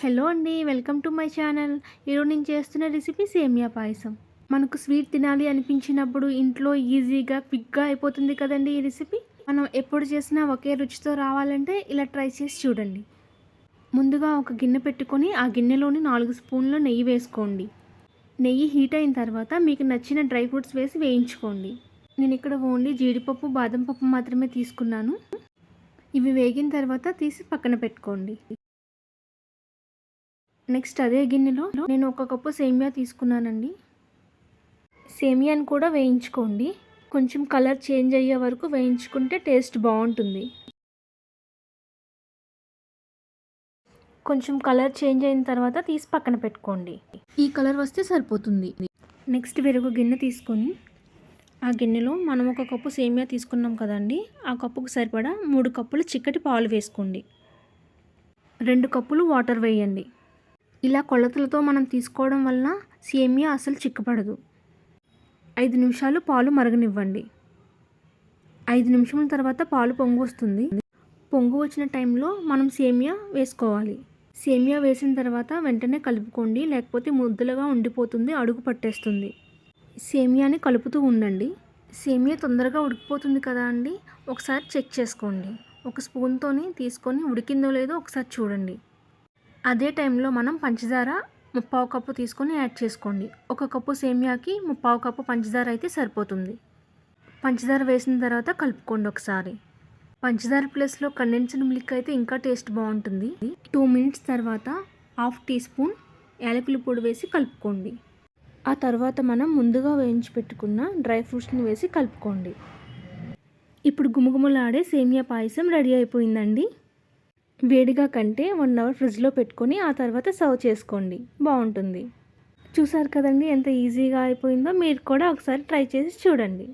Hello అండి welcome to my channel. ఈరోజు నేను చేస్తున్న రెసిపీ సేమియా పాయసం. మనకు స్వీట్ తినాలి అనిపించినప్పుడు ఇంట్లో ఈజీగా క్విక్గా అయిపోతుంది కదండి ఈ రెసిపీ? మనం ఎప్పుడు చేసినా ఒకే రుచితో రావాలంటే ఇలా ట్రై చేసి చూడండి. ముందుగా ఒక గిన్నె పెట్టుకొని ఆ గిన్నెలోని నాలుగు స్పూన్ల నెయ్యి వేసుకోండి. నెయ్యి హీట్ అయిన తర్వాత మీకు నచ్చిన డ్రై ఫ్రూట్స్ వేసి వేయించుకోండి. నేను ఇక్కడ ఓన్లీ జీడిపప్పు బాదం పప్పు మాత్రమే తీసుకున్నాను. ఇవి వేగిన తర్వాత తీసి పక్కన పెట్టుకోండి. నెక్స్ట్ అదే గిన్నెలో నేను ఒక కప్పు సేమియా తీసుకున్నానండి. సేమియాని కూడా వేయించుకోండి. కొంచెం కలర్ చేంజ్ అయ్యే వరకు వేయించుకుంటే టేస్ట్ బాగుంటుంది. కొంచెం కలర్ చేంజ్ అయిన తర్వాత తీసి పక్కన పెట్టుకోండి. ఈ కలర్ వస్తే సరిపోతుంది. నెక్స్ట్ వేరొక గిన్నె తీసుకొని ఆ గిన్నెలో మనం ఒక కప్పు సేమియా తీసుకున్నాం కదండి. ఆ కప్పుకు సరిపడా మూడు కప్పులు చిక్కటి పాలు వేసుకోండి. రెండు కప్పులు వాటర్ వేయండి. ఇలా కొలతలతో మనం తీసుకోవడం వల్ల సేమియా అసలు చిక్కపడదు. ఐదు నిమిషాలు పాలు మరగనివ్వండి. ఐదు నిమిషముల తర్వాత పాలు పొంగు వస్తుంది. పొంగు వచ్చిన టైంలో మనం సేమియా వేసుకోవాలి. సేమియా వేసిన తర్వాత వెంటనే కలుపుకోండి లేకపోతే ముద్దలుగా ఉండిపోతుంది అడుగు పట్టేస్తుంది. సేమియాని కలుపుతూ ఉండండి. సేమియా తొందరగా ఉడికిపోతుంది కదా అండి? ఒకసారి చెక్ చేసుకోండి. ఒక స్పూన్తోని తీసుకొని ఉడికిందో లేదో ఒకసారి చూడండి. అదే టైంలో మనం పంచదార ముప్పావు కప్పు తీసుకొని యాడ్ చేసుకోండి. ఒక కప్పు సేమియాకి ముప్పావు కప్పు పంచదార అయితే సరిపోతుంది. పంచదార వేసిన తర్వాత కలుపుకోండి ఒకసారి. పంచదార ప్లస్లో కండెన్స్డ్ మిల్క్ అయితే ఇంకా టేస్ట్ బాగుంటుంది. టూ మినిట్స్ తర్వాత హాఫ్ టీ స్పూన్ యాలకుల పొడి వేసి కలుపుకోండి. ఆ తర్వాత మనం ముందుగా వేయించి పెట్టుకున్న డ్రై ఫ్రూట్స్ని వేసి కలుపుకోండి. ఇప్పుడు గుమగుమలాడే సేమియా పాయసం రెడీ అయిపోయిందండి. వేడిగా కంటే వన్ అవర్ ఫ్రిడ్జ్లో పెట్టుకొని ఆ తర్వాత సర్వ్ చేసుకోండి. బాగుంటుంది. చూసారు కదండి ఎంత ఈజీగా అయిపోయిందో? మీరు కూడా ఒకసారి ట్రై చేసి చూడండి.